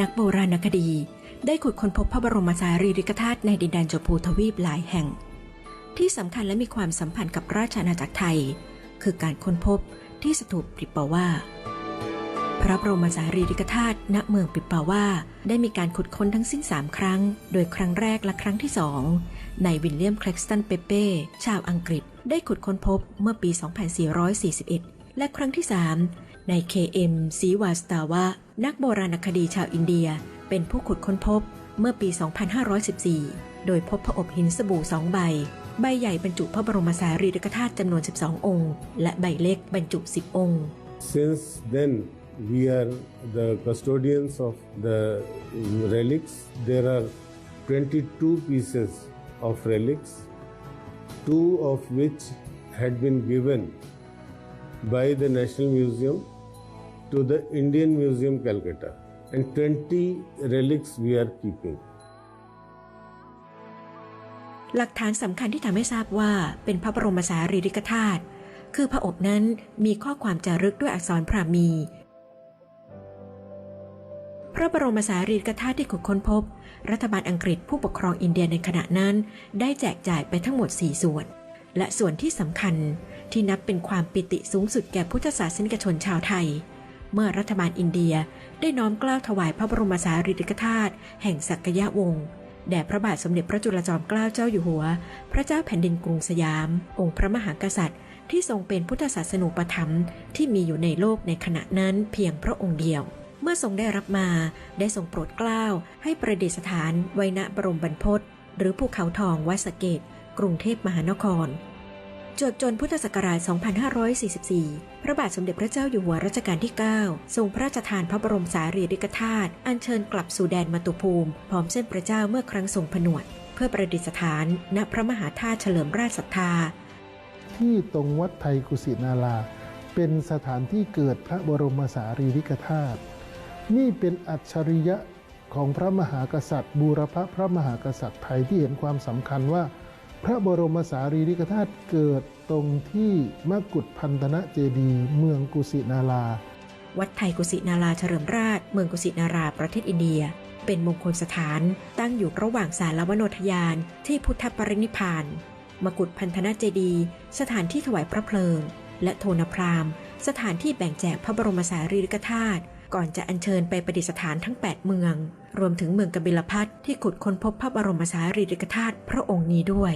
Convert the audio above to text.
นักโบราณคดีได้ขุดค้นพบพระบรมสารีริกธาตุในดินแดนจพูทวีปหลายแห่ง ที่สำคัญและมีความสัมพันธ์กับราชอาณาจักรไทย คือการค้นพบที่สถูปปิปาว่า พระบรมสารีริกธาตุณเมืองปิปาว่าได้มีการขุดค้นทั้งสิ้น 3 ครั้ง โดยครั้งแรกและครั้งที่2ในวิลเลียมแคลกสตันเปเป้ชาวอังกฤษ ได้ขุดค้นพบเมื่อปี 2441 และครั้งที่ 3 ใน KM ซีวาสตาวะ นักโบราณคดีชาวอินเดีย เป็นผู้ขุดค้นพบเมื่อปี 2514 โดยพบพระอบหินสบู่สองใบ ใบใหญ่บรรจุพระบรมสารีริกธาตุจำนวน 12 องค์ และใบเล็กบรรจุ 10 องค์ Since then, we are the custodians of the relics. There are 22 pieces of relics, two of which had been given by the National Museum to the Indian Museum Calcutta, and 20 relics we are keeping. หลักฐานสำคัญที่ทำให้ทราบว่าเป็นพระบรมสารีริกธาตุคือพระอบนั้นมีข้อความจารึกด้วยอักษรพราหมี พระบรมสารีริกธาตุที่ขุดค้นพบ รัฐบาลอังกฤษผู้ปกครองอินเดียในขณะนั้น ได้แจกจ่ายไปทั้งหมด 4 ส่วน และส่วนที่สำคัญที่นับเป็นความปิติสูงสุดแก่พุทธศาสนิกชนชาวไทย เมื่อรัฐบาลอินเดียได้น้อมกล้าวถวายพระบรมสารีริกธาตุแห่งสักยะวงศ์แด่พระบาทสมเด็จพระจุลจอมเกล้าเจ้าอยู่หัว พระเจ้าแผ่นดินกรุงสยาม องค์พระมหากษัตริย์ ที่ทรงเป็นพุทธศาสนูปถัมภ์ที่มีอยู่ในโลกในขณะนั้นเพียงพระองค์เดียว เมื่อทรงได้รับมาได้ทรงโปรดเกล้าให้ประดิษฐานไว้ณบรมบรรพตหรือภูเขาทองวัดสเกต กรุงเทพมหานครจวบจนพุทธศักราช 2544 พระบาทสมเด็จพระเจ้าอยู่หัวรัชกาลที่ 9 ทรงพระราชทานพระบรมสารีริกธาตุอัญเชิญกลับสู่แดนมาตุภูมิ พร้อมเส้นพระเจ้าเมื่อครั้งทรงผนวด เพื่อประดิษฐาน ณพระมหาธาตุเฉลิมราชศรัทธา ที่ตรงวัดไทยกุสินารา เป็นสถานที่เกิดพระบรมสารีริกธาตุนี่เป็นอัจฉริยะของพระมหากษัตริย์ บูรพพระมหากษัตริย์ไทยที่เห็นความสำคัญว่า พระบรมสารีริกธาตุเกิดตรงที่มกุฏพันธนะเจดีเมืองกุสินารา วัดไทยกุสินาราเฉลิมราช เมืองกุสินาราประเทศอินเดีย เป็นมงคลสถานตั้งอยู่ระหว่างสารวโนทยานที่พุทธปรินิพานมกุฏพันธนาเจดี สถานที่ถวายพระเพลิง และโทนพรามสถานที่แบ่งแจกพระบรมสารีริกธาตุก่อนจะอัญเชิญไปประดิษฐานทั้ง 8 เมือง รวมถึงเมืองกบิลพัทที่ขุดค้นพบพระบรมสารีริกธาตุพระองค์นี้ด้วย